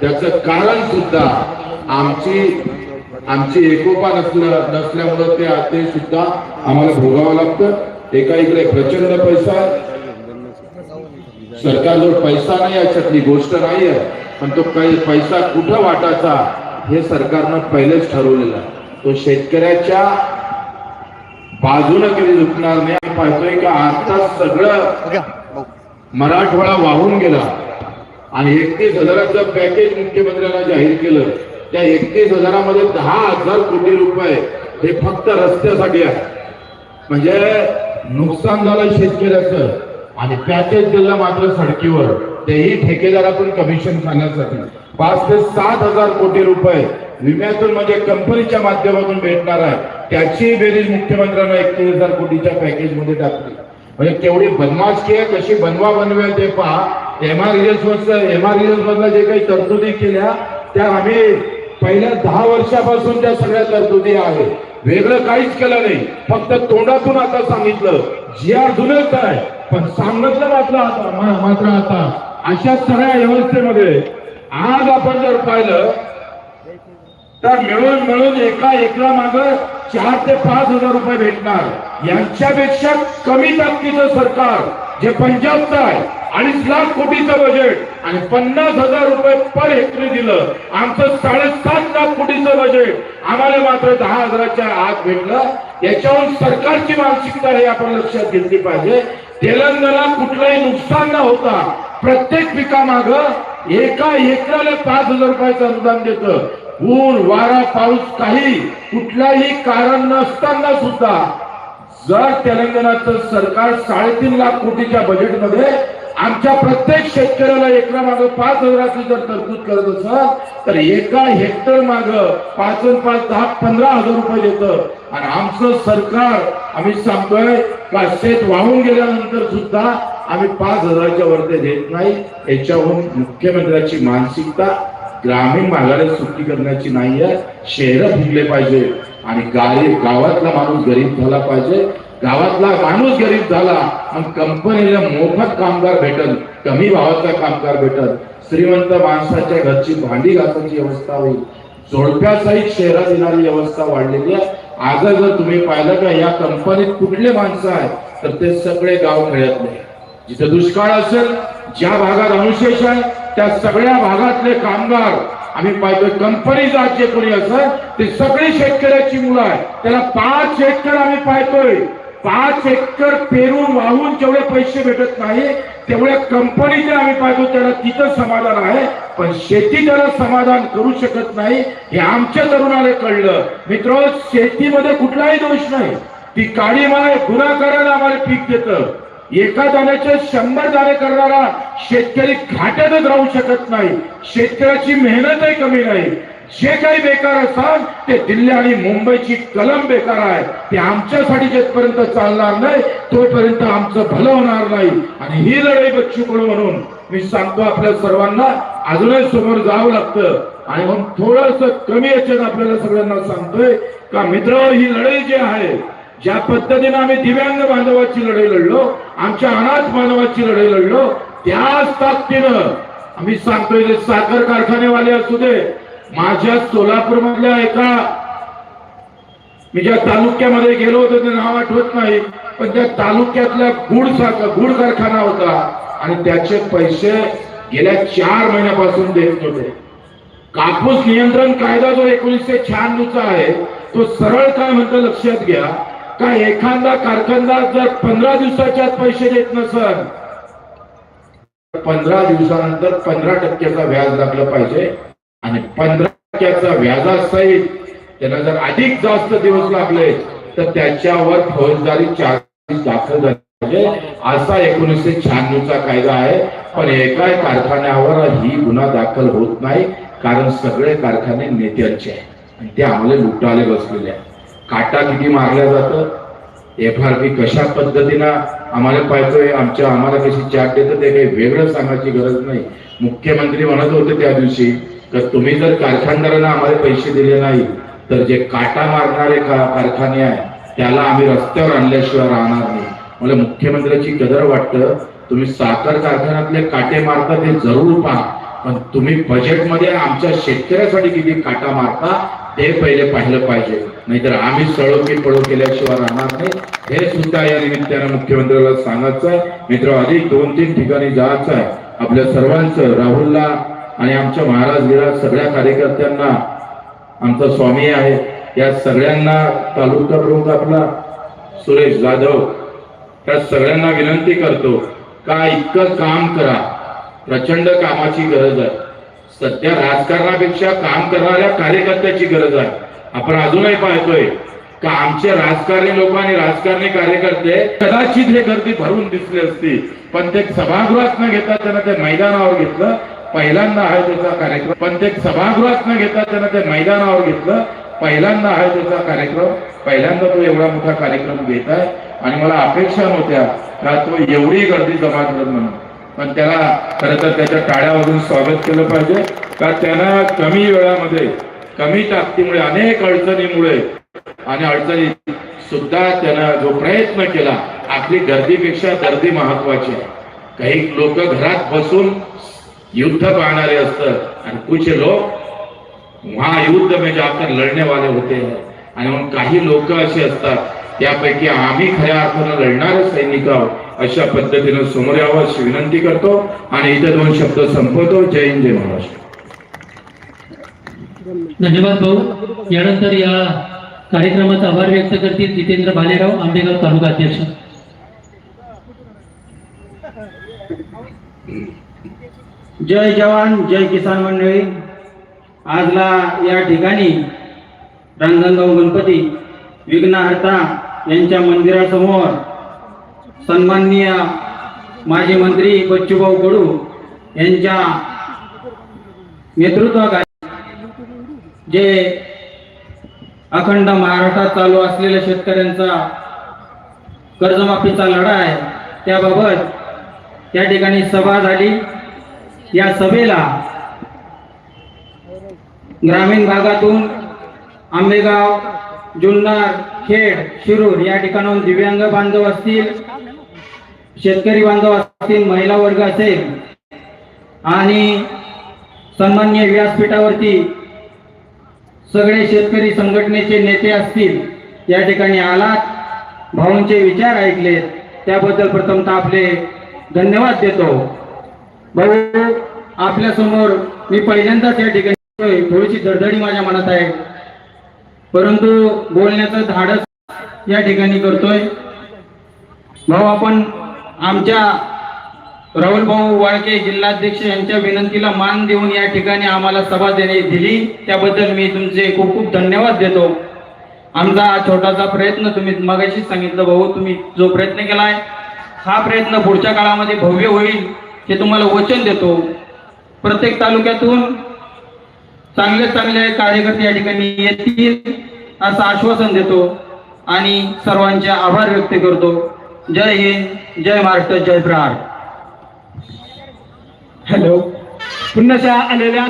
त्याचं कारण सुद्धा आमची आमची एकोपा नसल्या नसल्यामुळं ते ते सुद्धा आम्हाला भोगावं लागतं. एका इकडे प्रचंड पैसा सरकारजवळ पैसा नाही याच्यातली गोष्ट नाही आहे पण तो काही पैसा कुठं वाटायचा हे सरकारनं पहिलेच ठरवलेलं आहे. तो शेतकऱ्याच्या बाजूने कधी झुकणार नाही आम्ही पाहतोय का आता सगळं मराठवाडा वाहून गेला. आणि एकतीस हजाराचं पॅकेज मुख्यमंत्र्यांना जाहीर केलं. त्या एकतीस हजारामध्ये दहा हजार कोटी रुपये हे फक्त रस्त्यासाठी आहे. म्हणजे नुकसान झालं शेतकऱ्याचं आणि पॅकेज दिलं मात्र सडकीवर. तेही ठेकेदारातून कमिशन खाण्यासाठी पाच ते सात हजार कोटी रुपये विम्यातून म्हणजे कंपनीच्या माध्यमातून भेटणार आहे. त्याची बेरीज मुख्यमंत्र्यांना एकतीस हजार कोटीच्या पॅकेजमध्ये टाकली. म्हणजे केवढी बदमाशकी आहे कशी बनवा बनव्या ते पहा. एम आर एम आर मधल्या जे काही तरतुदी केल्या त्या आम्ही पहिल्या दहा वर्षापासून त्या सगळ्या तरतुदी आहे वेगळं काहीच केलं नाही. फक्त तोंडातून आता सांगितलं. जी आर काय आहे. पण सांगितलं मात्र आता मात्र आता. अशा सगळ्या व्यवस्थेमध्ये आज आपण जर पाहिलं तर मिळून मिळून एका एकरा माग चार ते पाच हजार रुपये भेटणार. यांच्यापेक्षा कमी ताकदीचं सरकार जे पंजाबचं आहे अडीच लाख कोटीचं बजेट आणि पन्नास हजार रुपये पर हेक्टरी दिलं. आमचं साडेसात लाख कोटीचं बजेट आम्हाला मात्र दहा हजाराच्या आत भेटलं. याच्याहून सरकारची मानसिकता हे आपण लक्षात घेतली पाहिजे. तेलंगणा कुठलंही नुकसान न होता प्रत्येक पिकामाग एका एकराला पाच हजार रुपयाचं अनुदान देतं. ऊन वारा पाऊस काही कुठलाही कारण नसताना सुद्धा जर तेलंगणाचं सरकार साडेतीन लाख कोटीच्या बजेटमध्ये आमच्या प्रत्येक शेतकऱ्याला एकरा माग पाच हजाराची जर तरतूद करत असत तर एका हेक्टर माग पाच पाच दहा पंधरा हजार रुपये देत. आणि आमचं सरकार आम्ही सांगतोय का शेत वाहून गेल्यानंतर सुद्धा आम्ही पाच हजाराच्या वरती देत नाही. याच्याहून मुख्यमंत्र्याची मानसिकता ग्रामीण भागाला सुट्टी करण्याची नाही आहे शहर फुगले पाहिजे आणि गाडी गावातला माणूस गरीब झाला पाहिजे. गावातला माणूस गरीब झाला आणि कंपनीला मोफत कामगार भेटल कमी भावाचा कामगार भेटल. श्रीमंत माणसाच्या घरची भांडी घासायची व्यवस्था होईल. जोडप्यासहित शहरात येणारी व्यवस्था वाढलेली आहे. आज जर तुम्ही पाहिलं का या कंपनीत कुठले माणसं आहेत तर ते सगळे गाव खेळतले जिथे दुष्काळ असेल ज्या भागात अनुशेष आहे त्या सगळ्या भागातले कामगार आम्ही पाहतोय कंपनीचा जे कोणी असं ते सगळी शेतकऱ्याची मुलं आहे त्याला पाच एकर आम्ही पाहतोय. पाच एकर पेरून वाहून जेवढे पैसे भेटत नाही तेवढ्या कंपनीचे आम्ही पाहतो त्याला तिथं समाधान आहे. पण शेती त्याला समाधान करू शकत नाही हे आमच्या तरुणाला कळलं. मित्र शेतीमध्ये कुठलाही दोष नाही. ती काळी माय करायला आम्हाला पीक देतं. एका दाण्याचे शंभर दाणे करणारा शेतकरी घाट्यातच राहू शकत नाही. शेतकऱ्याची मेहनतही कमी नाही. जे काही बेकार असाल ते दिल्ली आणि मुंबईची कलम बेकार आहे. ते आमच्यासाठी जेपर्यंत चालणार नाही तोपर्यंत आमचं भलं होणार नाही. आणि ही लढाई बच्चू कडू म्हणून मी सांगतो आपल्या सर्वांना अजूनही समोर जावं लागतं. आणि मग थोडस कमी याच्यात आपल्याला सगळ्यांना सांगतोय का मित्र ही लढाई जी आहे ज्या पद्धतीने आम्ही दिव्यांग बांधवाची लढाई लढलो आमच्या अनाथ बांधवाची लढाई लढलो त्याच ताकदीनं आम्ही सांगतोय जे साखर कारखानेवाले असू दे माझ्या सोलापूर मधल्या एका मी ज्या तालुक्यामध्ये गेलो होतो ते नाव आठवत नाही पण त्या तालुक्यातल्या गुड साखर गुड कारखाना होता आणि त्याचे पैसे गेल्या चार महिन्यापासून देत होते कापूस नियंत्रण कायदा जो एकोणीसशे शहाण्णवचा आहे तो सरळ काय म्हणतो लक्षात घ्या. का एखादा कारखानदार जर पंधरा दिवसाच्या पैसे देत नसल पंधरा दिवसानंतर पंधरा टक्क्याचा व्याज लागलं पाहिजे. आणि पंधरा टक्क्याचा व्याजासहित त्यांना जर अधिक जास्त दिवस लागले तर त्याच्यावर फौजदारी चार्जेस दाखल झाले पाहिजे. असा एकोणीसशे शहाण्णवचा कायदा आहे. पण एका कारखान्यावर ही गुन्हा दाखल होत नाही कारण सगळे कारखाने नेत्यांचे आहे आणि ते आम्हाला लुटाले बसलेले आहे काटा किती मारल्या जातं? एफ आर पी कशा पद्धतीनं आम्हाला पाहिजे आमच्या आम्हाला कशी चाट देतं ते काही वेगळं सांगायची गरज नाही. मुख्यमंत्री म्हणत होते त्या दिवशी तर तुम्ही जर कारखानदारांना आम्हाला पैसे दिले नाही तर जे काटा मारणारे का कारखाने आहे त्याला आम्ही रस्त्यावर आणल्याशिवाय राहणार नाही. मला मुख्यमंत्र्याची कदर वाटतं तुम्ही साखर कारखान्यातले काटे मारता ते जरूर पहा पण तुम्ही बजेटमध्ये आमच्या शेतकऱ्यासाठी किती काटा मारता ते पहिले पाहिलं पाहिजे. नाहीतर आम्ही सळोकी पळो केल्याशिवाय राहणार नाही. हे सुद्धा या निमित्तानं मुख्यमंत्र्याला सांगायचं आहे मित्र अधिक दोन तीन ठिकाणी जायचं आहे आपल्या सर्वांचं राहुलला आणि आमच्या महाराज गिरा सगळ्या कार्यकर्त्यांना. आमचा स्वामी आहे. या सगळ्यांना तालुका प्रमुख आपला सुरेश जाधव. त्या सगळ्यांना विनंती करतो का इतकं काम करा. प्रचंड कामाची गरज आहे. सध्या राजकारणापेक्षा काम करणाऱ्या कार्यकर्त्याची गरज आहे. आपण अजूनही पाहतोय का आमचे राजकारणी लोक आणि राजकारणी कार्यकर्ते कदाचित हे गर्दी भरून दिसली असती पण ते सभागृहात न घेता त्यांना ते मैदानावर घेतलं. पहिल्यांदा आहे त्याचा कार्यक्रम. पण ते सभागृहात न घेता त्यांना ते मैदानावर घेतलं. पहिल्यांदा आहे त्याचा कार्यक्रम. पहिल्यांदा तो एवढा मोठा कार्यक्रम घेत आहे. आणि मला अपेक्षा नव्हत्या का तो एवढी गर्दी जमा करत म्हणून. पण त्याला खरं तर त्याच्या टाळ्या वाजून स्वागत केलं पाहिजे. का त्यांना कमी वेळामध्ये कमी ताकदीमुळे अनेक अडचणीमुळे आणि अडचणी सुद्धा त्यानं जो प्रयत्न केला आपली गर्दीपेक्षा गर्दी महत्वाची आहे. काही लोक घरात बसून युद्ध पाहणारे असतात आणि कुछ लोक? वहां युद्ध म्हणजे जाकर लढणे वाले होते. आणि मग काही लोक असे असतात त्यापैकी आम्ही खऱ्या अर्थानं लढणारे सैनिक आहोत. अशा पद्धतीनं समोर यावं अशी विनंती करतो आणि इथे दोन शब्द संपवतो. जय हिंद जय महाराष्ट्र. धन्यवाद भाऊ. यानंतर या कार्यक्रमाचा आभार व्यक्त करतील जितेंद्र भालेराव आंबेगाव तालुका अध्यक्ष. जय जवान जय किसान मंडळी. आजला या ठिकाणी रांजणगाव गणपती विघ्नहर्ता यांच्या मंदिरासमोर सन्माननीय माजी मंत्री बच्चूभाऊ कडू यांच्या नेतृत्वाखाली जे अखंड महाराष्ट्रात चालू असलेल्या शेतकऱ्यांचा कर्जमाफीचा लढा आहे त्याबाबत त्या ठिकाणी सभा झाली. या सभेला ग्रामीण भागातून आंबेगाव जुन्नर खेड शिरूर या ठिकाणाहून दिव्यांग बांधव असतील शेतकरी बांधव असतील महिला वर्ग असेल आणि सन्मान्य व्यासपीठावरती सगळे शेतकरी संघटनेचे नेते असतील या ठिकाणी आलात भाऊंचे विचार ऐकले त्याबद्दल प्रथमतः आपले धन्यवाद देतो. भाऊ आपल्यासमोर मी पहिल्यांदाच या ठिकाणी थोडीशी धडधडी माझ्या मनात आहे. परंतु बोलण्याचं धाडस या ठिकाणी करतोय. भाऊ आपण आमच्या राहुल भाऊ वाळके जिल्हाध्यक्ष यांच्या विनंतीला मान देऊन या ठिकाणी आम्हाला सभा देणे दिली. त्याबद्दल मी तुमचे खूप खूप धन्यवाद देतो. आमचा हा छोटासा प्रयत्न तुम्ही मगाशी सांगितलं भाऊ तुम्ही जो प्रयत्न केलाय हा प्रयत्न पुढच्या काळामध्ये भव्य होईल हे तुम्हाला वचन देतो. प्रत्येक तालुक्यातून चांगले चांगले कार्यकर्ते या ठिकाणी येतील असं आश्वासन देतो आणि सर्वांचे आभार व्यक्त करतो. जय हिंद जय महाराष्ट्र जय प्रहार हॅलो. पुन्हा आलेल्या